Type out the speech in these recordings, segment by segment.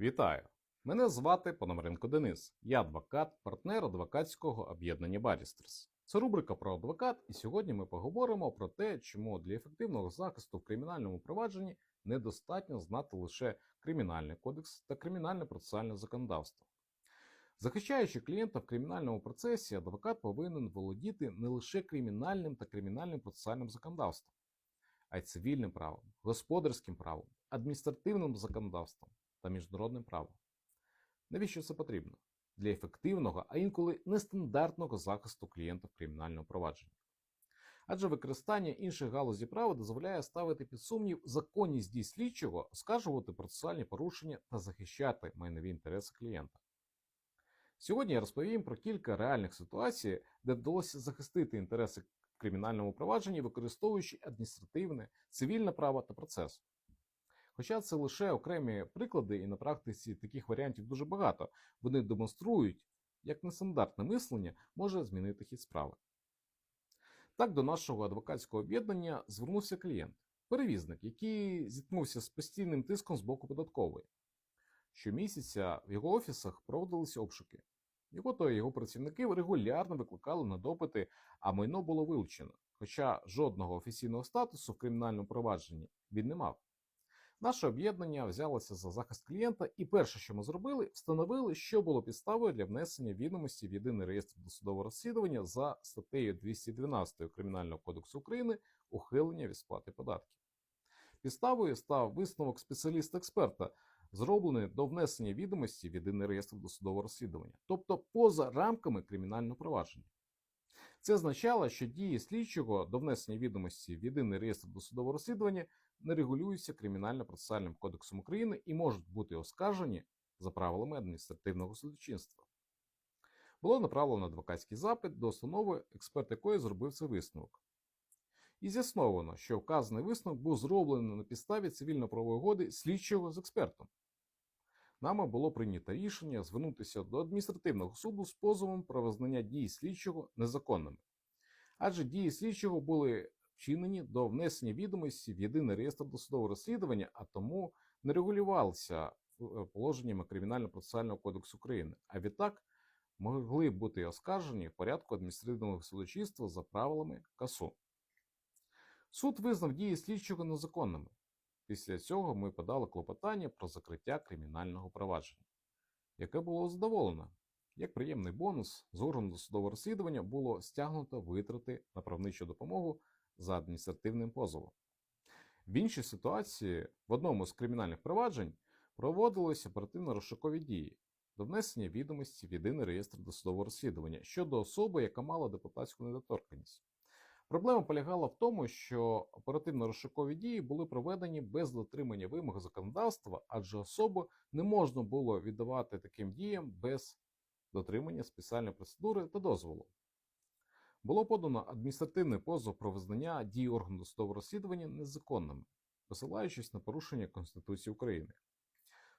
Вітаю! Мене звати Пономаренко Денис. Я адвокат, партнер адвокатського об'єднання Барістерс. Це рубрика про адвокат, і сьогодні ми поговоримо про те, чому для ефективного захисту в кримінальному провадженні недостатньо знати лише кримінальний кодекс та кримінальне процесуальне законодавство. Захищаючи клієнта в кримінальному процесі, адвокат повинен володіти не лише кримінальним та кримінальним процесуальним законодавством, а й цивільним правом, господарським правом, адміністративним законодавством та міжнародним правом. Навіщо це потрібно? Для ефективного, а інколи нестандартного захисту клієнта в кримінальному провадженні. Адже використання інших галузі права дозволяє ставити під сумнів законність дій слідчого, оскаржувати процесуальні порушення та захищати майнові інтереси клієнта. Сьогодні я розповім про кілька реальних ситуацій, де вдалося захистити інтереси в кримінальному провадженні, використовуючи адміністративне, цивільне право та процес. Хоча це лише окремі приклади, і на практиці таких варіантів дуже багато, вони демонструють, як нестандартне мислення може змінити хід справи. Так до нашого адвокатського об'єднання звернувся клієнт, перевізник, який зіткнувся з постійним тиском з боку податкової. Щомісяця в його офісах проводилися обшуки. Його та його працівники регулярно викликали на допити, а майно було вилучено, хоча жодного офіційного статусу в кримінальному провадженні він не мав. Наше об'єднання взялося за захист клієнта, і перше, що ми зробили, встановили, що було підставою для внесення відомості в єдиний реєстр досудового розслідування за статтею 212 Кримінального кодексу України ухилення від сплати податків. Підставою став висновок спеціаліста-експерта, зроблений до внесення відомості в єдиний реєстр досудового розслідування, тобто поза рамками кримінального провадження. Це означало, що дії слідчого до внесення відомості в єдиний реєстр досудового розслідування не регулюються Кримінально-процесуальним кодексом України і можуть бути оскаржені за правилами адміністративного судочинства. Було направлено адвокатський запит до установи, експерт якої зробив цей висновок. І з'ясовано, що вказаний висновок був зроблений на підставі цивільно-правової угоди слідчого з експертом. Нами було прийнято рішення звернутися до адміністративного суду з позовом про визнання дій слідчого незаконними. Адже дії слідчого були вчинені до внесення відомості в єдиний реєстр досудового розслідування, а тому не регулювалися е, положеннями Кримінально-процесуального кодексу України, а відтак могли бути оскаржені в порядку адміністративного судочинства за правилами КАСУ. Суд визнав дії слідчого незаконними. Після цього ми подали клопотання про закриття кримінального провадження, яке було задоволено. Як приємний бонус, з органу досудового розслідування було стягнуто витрати на правничу допомогу за адміністративним позовом. В іншій ситуації в одному з кримінальних проваджень проводилися оперативно-розшукові дії до внесення відомості в єдиний реєстр досудового розслідування щодо особи, яка мала депутатську недоторканність. Проблема полягала в тому, що оперативно-розшукові дії були проведені без дотримання вимог законодавства, адже особу не можна було віддавати таким діям без дотримання спеціальної процедури та дозволу. Було подано адміністративний позов про визнання дій органу досудового розслідування незаконними, посилаючись на порушення Конституції України.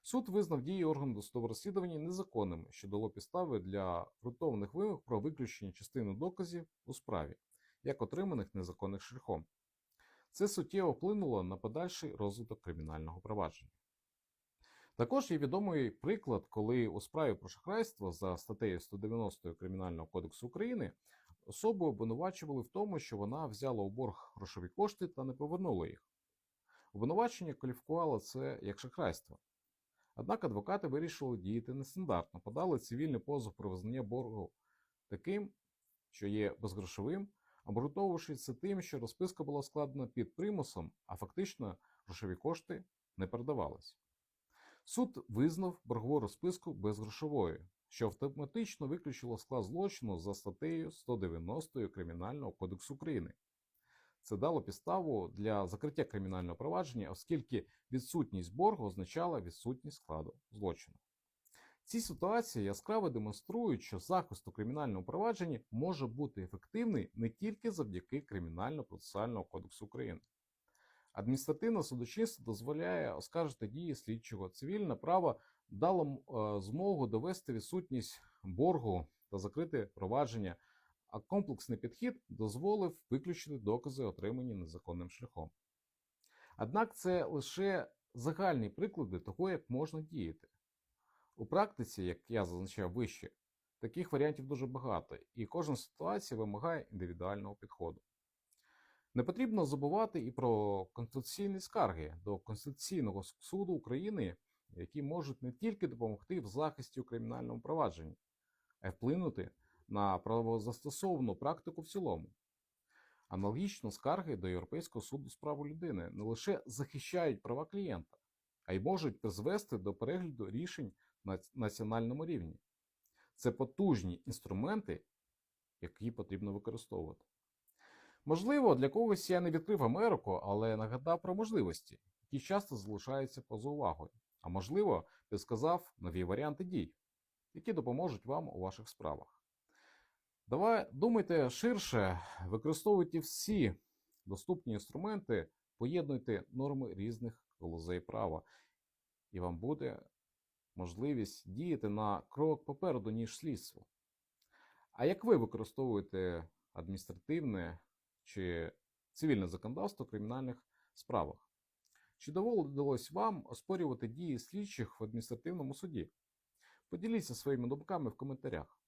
Суд визнав дії органу досудового розслідування незаконними, що дало підстави для ґрунтовних вимог про виключення частини доказів у справі як отриманих незаконних шляхом. Це суттєво вплинуло на подальший розвиток кримінального провадження. Також є відомий приклад, коли у справі про шахрайство за статтею 190 Кримінального кодексу України особу обвинувачували в тому, що вона взяла у борг грошові кошти та не повернула їх. Обвинувачення кваліфікувало це як шахрайство. Однак адвокати вирішили діяти нестандартно, подали цивільний позов про визнання боргу таким, що є безгрошовим, обґрунтовувавши це тим, що розписка була складена під примусом, а фактично грошові кошти не передавались. Суд визнав боргову розписку безгрошовою, що автоматично виключило склад злочину за статтею 190 Кримінального кодексу України. Це дало підставу для закриття кримінального провадження, оскільки відсутність боргу означала відсутність складу злочину. Ці ситуації яскраво демонструють, що захист у кримінальному провадженні може бути ефективний не тільки завдяки Кримінально-процесуального кодексу України. Адміністративне судочинство дозволяє оскаржити дії слідчого. Цивільне право дало е, змогу довести відсутність боргу та закрити провадження, а комплексний підхід дозволив виключити докази, отримані незаконним шляхом. Однак це лише загальні приклади того, як можна діяти. У практиці, як я зазначав вище, таких варіантів дуже багато, і кожна ситуація вимагає індивідуального підходу. Не потрібно забувати і про конституційні скарги до Конституційного суду України, які можуть не тільки допомогти в захисті у кримінальному провадженні, а й вплинути на правозастосовну практику в цілому. Аналогічно скарги до Європейського суду з прав людини не лише захищають права клієнта, а й можуть призвести до перегляду рішень на національному рівні. Це потужні інструменти, які потрібно використовувати. Можливо, для когось я не відкрив Америку, але нагадав про можливості, які часто залишаються поза увагою. А можливо, підсказав нові варіанти дій, які допоможуть вам у ваших справах. Давай думайте ширше, використовуйте всі доступні інструменти, поєднуйте норми різних галузей права, і вам буде можливість діяти на крок попереду, ніж слідство. А як ви використовуєте адміністративне чи цивільне законодавство в кримінальних справах? Чи доводилось вам оспорювати дії слідчих в адміністративному суді? Поділіться своїми думками в коментарях.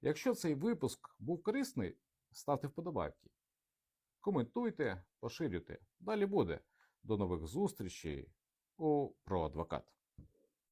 Якщо цей випуск був корисний, ставте вподобайки. Коментуйте, поширюйте. Далі буде. До нових зустрічей у «Про адвокат».